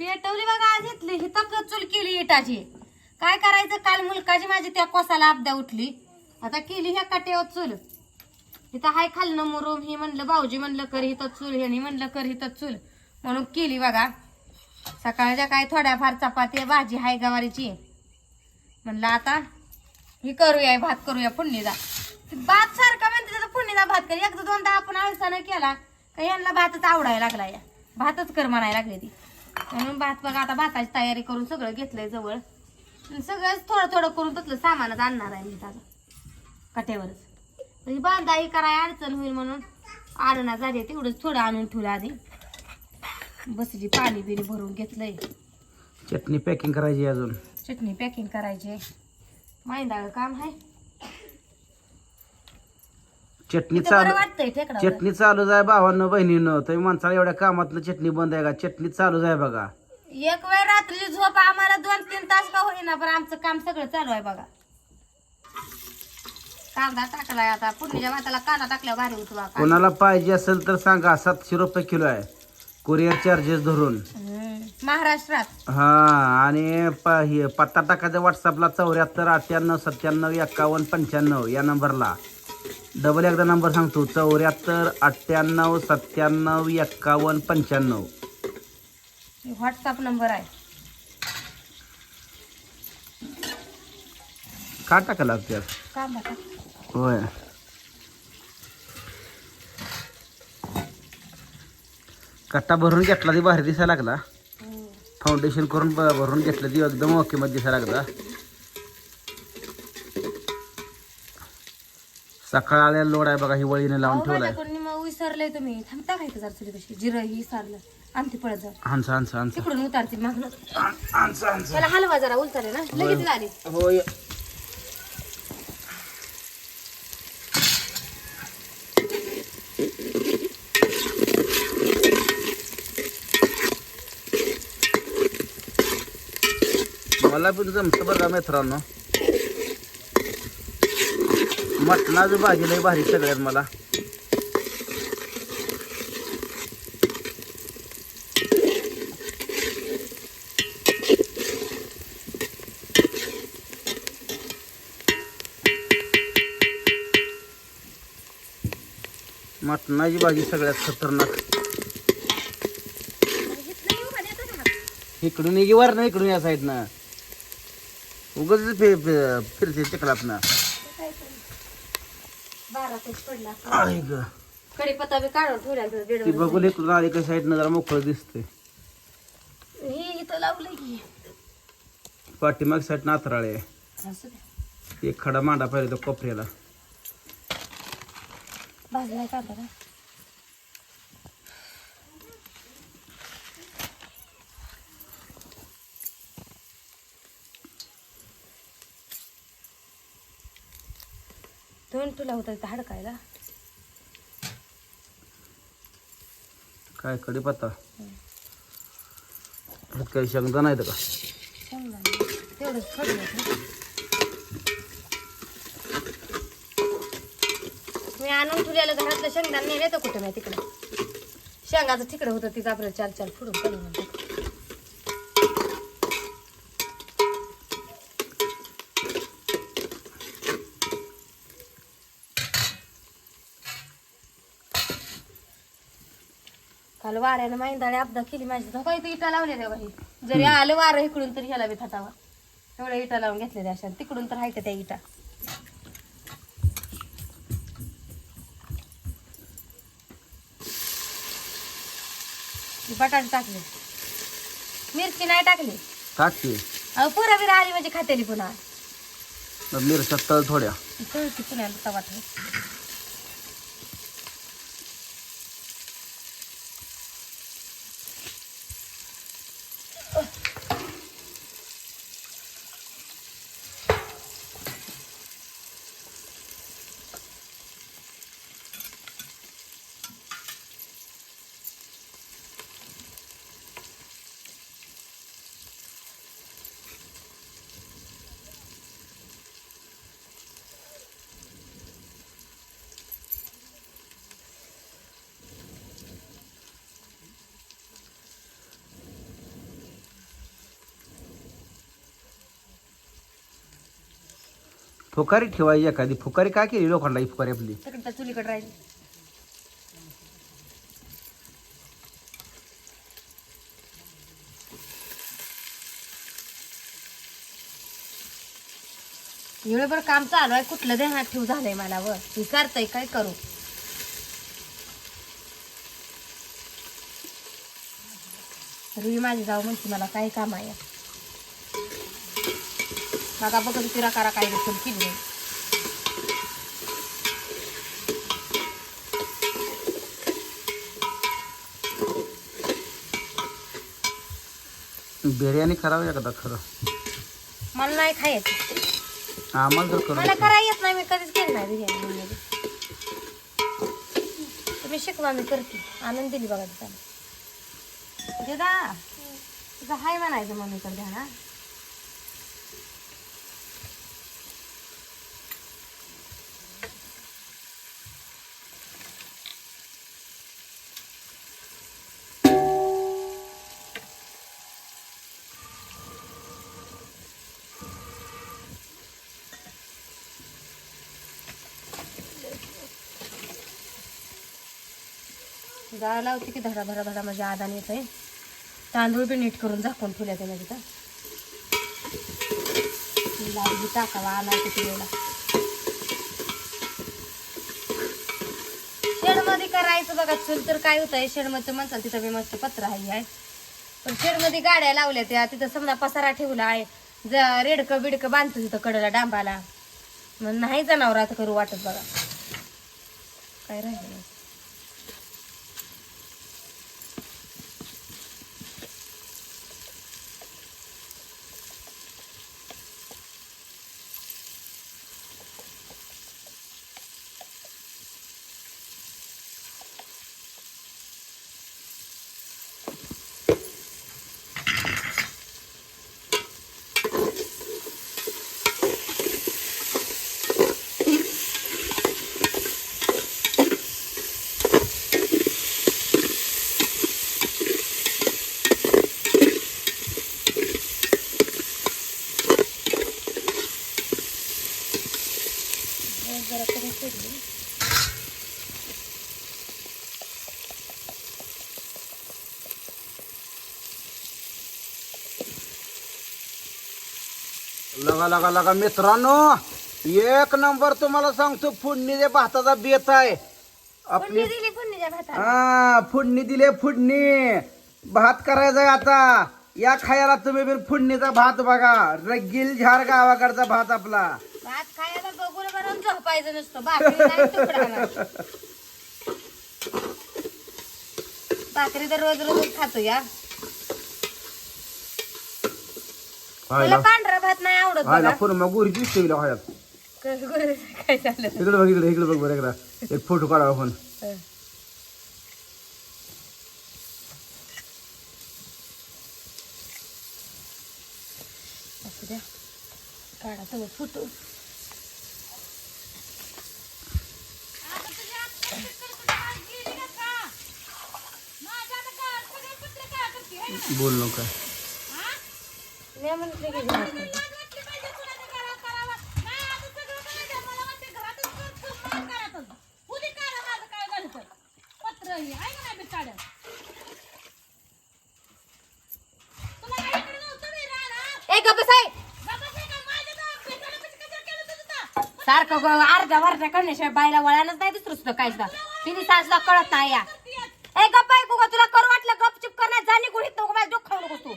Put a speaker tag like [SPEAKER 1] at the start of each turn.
[SPEAKER 1] पेटवली बघा आज इथली. ही तक चूल केली इटाची. काय करायचं? काल मुलकाची माझी त्या कोसाला आपदा उठली. आता केली ह्या काट्यावर चूल. इथं हाय खाल्लं मुरुम ही म्हणलं भाऊजी म्हणलं कर हिथं चूल ह्यानी म्हणलं कर हिथं चूल. म्हणून केली बघा. सकाळच्या काय थोड्याफार चपाती भाजी हाय गवारीची. म्हणलं आता ही करूया भात करूया फोडणीचा भात सारखा म्हणते त्याचा फोडणीचा भात कर. एकदा दोनदा आपण आळसानं केला का यांना भातच आवडायला लागला या. भातच कर म्हणायला लागली ती. म्हणून भात बघा आता भाताची तयारी करून सगळं घेतलंय जवळ. सगळंच थोडं थोडं करून तसलं सामानच आणणार आहे मी आता कट्यावरच. म्हणजे बांधाई कराय अडचण होईल म्हणून आणणार झाली तेवढंच थोडं आणून ठेवलं आधी. बसची पाणी बिणी भरून घेतलंय.
[SPEAKER 2] चटणी पॅकिंग करायची अजून.
[SPEAKER 1] चटणी पॅकिंग करायची माहिंदा काम आहे.
[SPEAKER 2] चटणी
[SPEAKER 1] इथं बरं
[SPEAKER 2] चालू
[SPEAKER 1] वाटतंय
[SPEAKER 2] चटणी चालूच आहे भावांनो बहिणीनं. तुम्ही माणसाला एवढ्या कामातनं चटणी बंद आहे का? चटणी चालूच आहे बघा.
[SPEAKER 1] एक वेळ रात्री झोप आम्हाला दोन तीन तास का होईना पण आमचं काम सगळं चालू आहे बघा. कांदा टाकलाय आता. पुढच्या भाताला कांदा टाकल्यावर भारी उठवा
[SPEAKER 2] कोणाला पाहिजे असेल तर सांगा सातशे रुपये किलो आहे. कुरिअर चार्जेस धरून.
[SPEAKER 1] महाराष्ट्रात.
[SPEAKER 2] हा आणि प- हे पत्ता टाकायचा व्हॉट्सअपला चौऱ्याहत्तर अठ्ठ्याण्णव सत्त्याण्णव एक्कावन्न पंच्याण्णव या नंबरला. डबल एकदा नंबर सांगतो. चौऱ्याहत्तर अठ्ठ्याण्णव सत्त्याण्णव एक्कावन्न पंच्याण्णव.
[SPEAKER 1] व्हॉट्सअप नंबर आहे.
[SPEAKER 2] का टाकायला त्यात होय. कट्टा भरून घेतला ती भारी दिसायला लागला. फाउंडेशन करून ब- भरून घेतलं ती एकदम ओके मध्ये दिसायला लागला. सकाळ आल्या लोड आहे बघा ही वळीने लावून ठेवलाय.
[SPEAKER 1] माझ्याकडून मग विसरलंय तुम्ही. थांबता काय जरा तुझी कशी? जिरं ही सारलं आणते पळत जा.
[SPEAKER 2] हांसा हांसा हांसा
[SPEAKER 1] तिकडून उतारते मागणं
[SPEAKER 2] हांसा हांसा
[SPEAKER 1] त्याला हलवा जरा उलचाले ना. लगेच झाली
[SPEAKER 2] होय. मला पण जमतं का मित्रांनो. मटणाचं भाजी लय भारी सगळ्यात मला. मटणाची भाजी सगळ्यात खतरनाक. इकडून ये वर ना इकडून या साईडनं. उगाच फि- फिरते फिरते चिखलात
[SPEAKER 1] तास पडला.
[SPEAKER 2] ग.
[SPEAKER 1] बी काढून ठेवला
[SPEAKER 2] ती
[SPEAKER 1] बेड
[SPEAKER 2] बघून इकडून आली का साईडनं जरा मोकळं दिसते
[SPEAKER 1] हे इथं लावलंय की.
[SPEAKER 2] पाठीमाग साईड नाथराळे आहे.
[SPEAKER 1] असू द्या
[SPEAKER 2] एक खडा मांडा पाहिजे तो कोपऱ्याला.
[SPEAKER 1] भाजलाय कांदा का दोन तुला होता इथं हडकायला
[SPEAKER 2] काय कडीपत्ता? ह्यात काही शेंगदा नाही का?
[SPEAKER 1] तेवढंच खडलं. मी आणून ठेवलेलं घरातलं शेंगदाणे नेले तर कुठं नाही तिकडं. शेंगाचं तिकडं होतं तिचं आपल्याला चाल चाल फोडून काढून काल वाऱ्यानं माहिंदाळे अपदा केली माझी. धोका इथं इटा लावले रे बाई. जरी आलं वारं इकडून तरी ह्याला बी थटावा. एवढ्या इटा लावून घेतले अशा तिकडून तर आहे का त्या इटा. बटाटे टाकले. मिरची नाही टाकली.
[SPEAKER 2] टाकते
[SPEAKER 1] अहो पुरा बिरा आली म्हणजे खातेली पुन्हा.
[SPEAKER 2] मिरच्या तळ थोड्या.
[SPEAKER 1] तळती पुण्याला तवा
[SPEAKER 2] फुकारी ठेवायची एखादी. फुकारी काय केली लोखंडा ही फुकारी आपली?
[SPEAKER 1] तिकडे त्या चुलीकडे राहील. काम चालू आहे. कुठलं देण्यात ठेव झालंय मला वर. विचारतय काय करू? रुई माझी जाऊ म्हणते मला काय काम आहे. बघा बघा तिरा करा काय केली नाही
[SPEAKER 2] बिर्याणी करावं एकदा खरं?
[SPEAKER 1] मला नाही खायचं.
[SPEAKER 2] आम्हाला तर
[SPEAKER 1] मला
[SPEAKER 2] करू
[SPEAKER 1] येत नाही मी कधीच केली नाही बिर्याणी मम्मीने तुम्ही शिकवा मी करते. आनंद दिली बघा तिथं देदा तुझं हाय म्हणायचं मम्मीकडे द्या जाळा लावते की धडा धडा धडा माझ्या आदान येत आहे तांदूळ बी नीट करून झाकून ठेवल्या त्याने तिथं. लावली टाकावा आला किती वेळेला शेडमध्ये करायचं बघा चूल तर काय होतंय शेडमध्ये म्हणतात तिथं बी मस्त पत्र आहे आहे पण शेडमध्ये गाड्या लावल्या त्या तिथं समजा पसारा ठेवला आहे ज रेडकं बिडकं बांधतो तिथं कडला डांबाला. मग नाही जनावरात करू वाटत बघा. काय राहिलं
[SPEAKER 2] लगा लगा लगा मित्रांनो एक नंबर तुम्हाला सांगतो फोडणीच्या भाताचा बेत आहे. आपली
[SPEAKER 1] दिली फोडणीच्या भाताला.
[SPEAKER 2] हा फोडणी दिले फोडणी. भात करायचा आहे आता. या खायला तुम्ही बी फोडणीचा भात बघा. रगील झार गावाकडचा भात आपला.
[SPEAKER 1] भात खायला बरं झोपायचं नसतं भाकरी नाही तुकडा नाही. भाकरी तर रोज रोज खातो या. मला पांढरा भात नाही आवडत
[SPEAKER 2] हायला
[SPEAKER 1] बघा. क- गुरु- काय झालं?
[SPEAKER 2] इकडे बघ इकडे इकडे बघ बरं एकदा. एक फोटो काढा आपण.
[SPEAKER 1] हं. असू द्या. काढा तो फोटो.
[SPEAKER 2] बोल नका
[SPEAKER 1] कर. गप्प सारखं अर्ध्या वर्ध्या करण्याशिवाय बायला वळायलाच नाही दुसरं सुद्धा काहीच तिने सासला कळत नाही या. ना जा निघून येत नको माझं खाऊ नकोस तू.